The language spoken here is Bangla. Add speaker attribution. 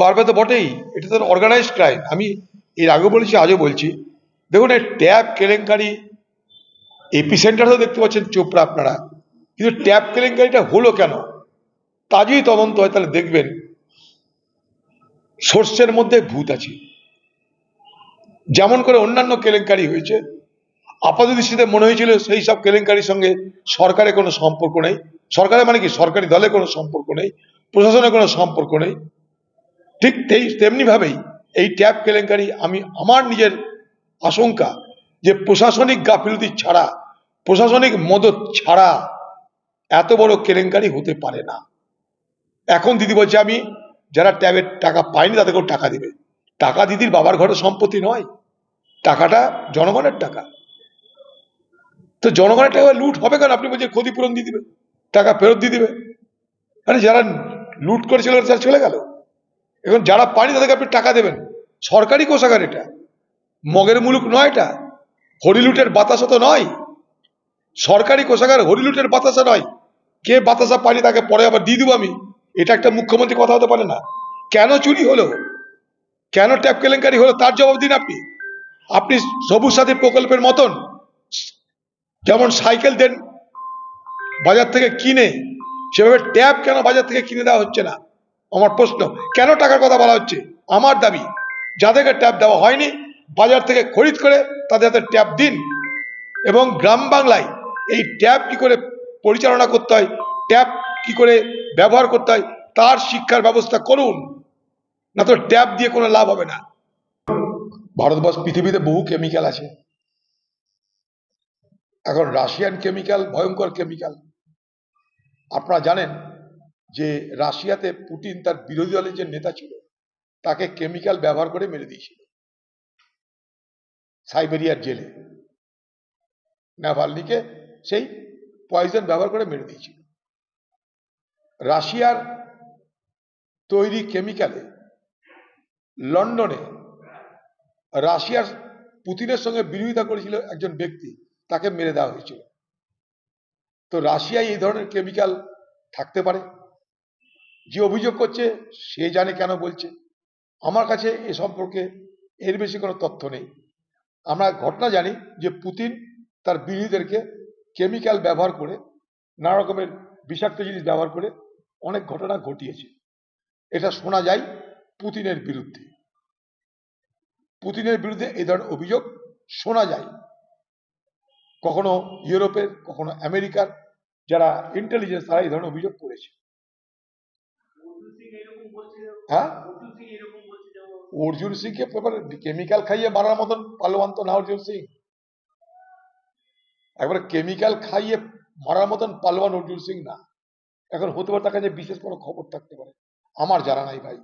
Speaker 1: বাড়বে তো বটেই, এটা তো অর্গানাইজড ক্রাইম আমি এর আগে বলেছি, আজও বলছি। দেখুন, এই ট্যাব কেলেঙ্কারি এপি সেন্টারও দেখতে পাচ্ছেন, চোপড়া আপনারা। কিন্তু ট্যাব কেলেঙ্কারিটা হলো কেন? তা যদি তদন্ত হয়, তাহলে দেখবেন। সোর্সের মধ্যে ভূত আছে। যেমন করে অন্যান্য কেলেঙ্কারি হয়েছে। আপাত দৃষ্টিতে মনে হয়েছিল সেই সব কেলেঙ্কারির সঙ্গে সরকারের কোনো সম্পর্ক নেই। সরকারের মানে কি? সরকারি দলের কোনো সম্পর্ক নেই। প্রশাসনের কোনো সম্পর্ক নেই। ঠিক তেই তেমনি ভাবেই এই ট্যাব কেলেঙ্কারি আমি আমার নিজের আশঙ্কা যে প্রশাসনিক গাফিলতি ছাড়া, প্রশাসনিক মদত ছাড়া এত বড় কেলেঙ্কারি হতে পারে না। এখন দিদি বলছে, আমি যারা ট্যাবের টাকা পায়নি তাদেরকেও টাকা দিবে। টাকা দিদির বাবার ঘরে সম্পত্তি নয়, টাকাটা জনগণের টাকা। তো জনগণের টাকা লুট হবে কেন? আপনি বলছেন ক্ষতিপূরণ দিয়ে দিবে, টাকা ফেরত দিয়ে দিবে। আরে যারা লুট করেছিল তারা চলে গেল। এখন যারা পানি তাদেরকে আপনি টাকা দেবেন। সরকারি কোষাগার এটা। মগের মুলুক নয় এটা। হরিলুটের বাতাসা তো নয়। সরকারি কোষাগার হরিলুটের বাতাসা নয়। কে বাতাসা পানি তাকে পরে আবার দিয়ে দেবো আমি। এটা একটা মুখ্যমন্ত্রী কথা হতে পারে না। কেন চুরি হলো? কেন ট্যাপ কেলেঙ্কারি হলো? তার জবাব দিন আপনি। আপনি সবুজ সাথী প্রকল্পের মতন যেমন সাইকেল দেন বাজার থেকে কিনে, সেভাবে ট্যাব কেন বাজার থেকে কিনে দেওয়া হচ্ছে না? আমার প্রশ্ন, কেন টাকার কথা বলা হচ্ছে? আমার দাবি, যাদেরকে ট্যাব দেওয়া হয়নি, বাজার থেকে খরিদ করে তাদের হাতে ট্যাব দিন। এবং গ্রাম বাংলায় এই ট্যাব কি করে পরিচালনা করতে হয় ট্যাব কি করে ব্যবহার করতে হয়, তার শিক্ষার ব্যবস্থা করুন। না তো ট্যাব দিয়ে কোনো লাভ হবে না। ভারতবর্ষ পৃথিবীতে বহু কেমিক্যাল আছে। এখন রাশিয়ান কেমিক্যাল ভয়ঙ্কর কেমিক্যাল আপনারা জানেন যে রাশিয়াতে পুতিন তার বিরোধী দলের যে নেতা ছিল, তাকে কেমিক্যাল ব্যবহার করে মেরে দিয়েছিল। সাইবেরিয়ার জেলে। নাভালনিকে সেই পয়জন ব্যবহার করে মেরে দিয়েছিল। রাশিয়ার তৈরি কেমিক্যালে লন্ডনে রাশিয়ার পুতিনের সঙ্গে বিরোধিতা করেছিল একজন ব্যক্তি, তাকে মেরে দেওয়া হয়েছিল। তো রাশিয়ায় এই ধরনের কেমিক্যাল থাকতে পারে? যে অভিযোগ করছে, সে জানে কেন বলছে। আমার কাছে এ সম্পর্কে এর বেশি কোনো তথ্য নেই। আমরা ঘটনা জানি যে পুতিন তার বিরোধীদেরকে কেমিক্যাল ব্যবহার করে নানা রকমের বিষাক্ত জিনিস ব্যবহার করে অনেক ঘটনা ঘটিয়েছে। এটা শোনা যায় পুতিনের বিরুদ্ধে। পুতিনের বিরুদ্ধে এই ধরনের অভিযোগ শোনা যায়। কখনো ইউরোপের, কখনো আমেরিকার যারা ইন্টেলিজেন্স তারা এই ধরনের অভিযোগ করেছে। হ্যাঁ? অর্জুন সিংকে কেমিক্যাল খাইয়ে মারার মতন পালোয়ান তো না অর্জুন সিং। একবারে কেমিক্যাল খাইয়ে মারার মতন পালোয়ান অর্জুন সিং না। এখন হতে পারে তার কাছে বিশেষ কোনো খবর থাকতে পারে। আমার জানা নাই ভাই।